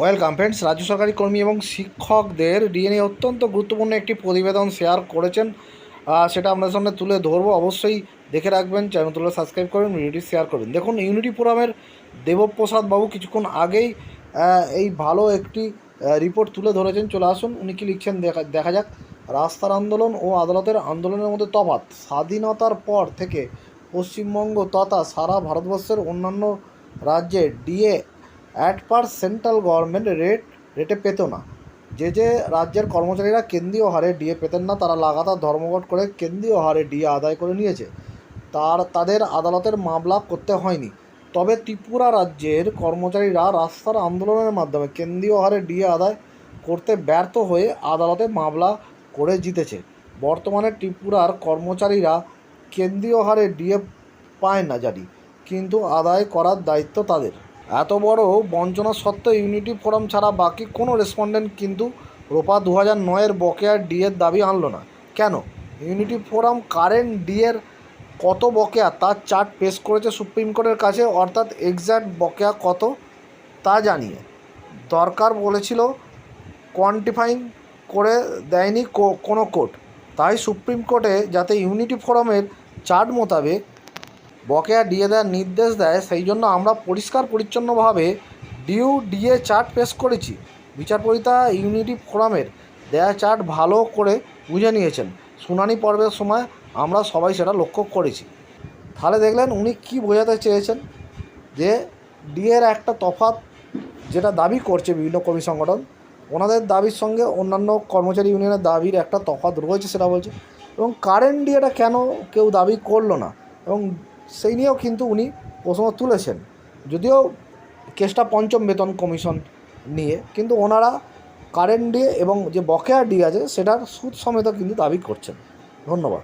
Welcome friends রাজ্য সরকারি কর্মী এবং শিক্ষকদের ডিএনএ অত্যন্ত গুরুত্বপূর্ণ একটি প্রতিবেদন শেয়ার করেছেন। সেটা আপনাদের সামনে তুলে ধরবো। অবশ্যই দেখে রাখবেন চ্যানেল তুলে সাবস্ক্রাইব করবেন, ভিডিওটি শেয়ার করবেন। দেখুন ইউনিটি ফোরামের দেবপ্রসাদ বাবু কিছুক্ষণ আগেই এই ভালো একটি রিপোর্ট তুলে ধরেছেন। চলে আসুন, উনি কি লিখছেন দেখা দেখা যাক। রাস্তার আন্দোলন ও আদালতের আন্দোলনের মধ্যে তফাৎ। স্বাধীনতার পর থেকে পশ্চিমবঙ্গ তথা সারা ভারতবর্ষের অন্যান্য রাজ্যে DA at par central government rate, রেটে পেত না। যে যে রাজ্যের কর্মচারীরা কেন্দ্রীয় হারে ডিএ পেতেন না, তারা লাগাতার ধর্মঘট করে কেন্দ্রীয় হারে ডিএ আদায় করে নিয়েছে। তার, তাদের আদালতের মামলা করতে হয়নি। তবে ত্রিপুরা রাজ্যের কর্মচারীরা রাস্তার আন্দোলনের মাধ্যমে কেন্দ্রীয় হারে ডিএ আদায় করতে ব্যর্থ হয়ে আদালতে মামলা করে জিতেছে। বর্তমানে ত্রিপুরার কর্মচারীরা কেন্দ্রীয় হারে ডিএ পায় না জানি, কিন্তু আদায় করার দায়িত্ব তাদের। এত বড় বঞ্চনা সত্ত্বেও ইউনিটি ফোরাম ছাড়া বাকি কোনো রেসপন্ডেন্ট কিন্তু রোপা দু হাজার নয়ের বকেয়া ডিএর দাবি আনলো না। কেন? ইউনিটি ফোরাম কারেন্ট ডিএর কত বকেয়া তার চার্ট পেশ করেছে সুপ্রিম কোর্টের কাছে, অর্থাৎ এক্স্যাক্ট বকেয়া কত তা জানিয়ে। দরকার বলেছিল কোয়ান্টিফাইং করে দেয়নি কোনো কোর্ট তাই সুপ্রিম কোর্টে যাতে ইউনিটি ফোরামের চার্ট মোতাবেক বকেয়া ডিএ দেওয়ার নির্দেশ দেয়, সেই জন্য আমরা পরিষ্কার পরিচ্ছন্নভাবে ডিউ ডিএ চার্ট পেশ করেছি। বিচারপতিতা ইউনিটি ফোরামের দেয়া চার্ট ভালো করে বুঝে নিয়েছেন। শুনানি পর্বের সময় আমরা সবাই সেটা লক্ষ্য করেছি। তাহলে দেখলেন উনি কি বোঝাতে চেয়েছেন? যে ডিএর একটা তফাৎ যেটা দাবি করছে বিভিন্ন কর্মী সংগঠন, ওনাদের দাবির সঙ্গে অন্যান্য কর্মচারী ইউনিয়নের দাবির একটা তফাৎ রয়েছে সেটা বলছে। এবং কারেন্ট ডিএটা কেন কেউ দাবি করল না? এবং সেই নিয়েও কিন্তু উনি প্রশ্ন তুলেছেন। যদিও কেসটা পঞ্চম বেতন কমিশন নিয়ে, কিন্তু ওনারা কারেন্ট ডি এবং যে বকেয়া ডি আছে, সেটার সুদ সমেত কিন্তু দাবি করছেন। ধন্যবাদ।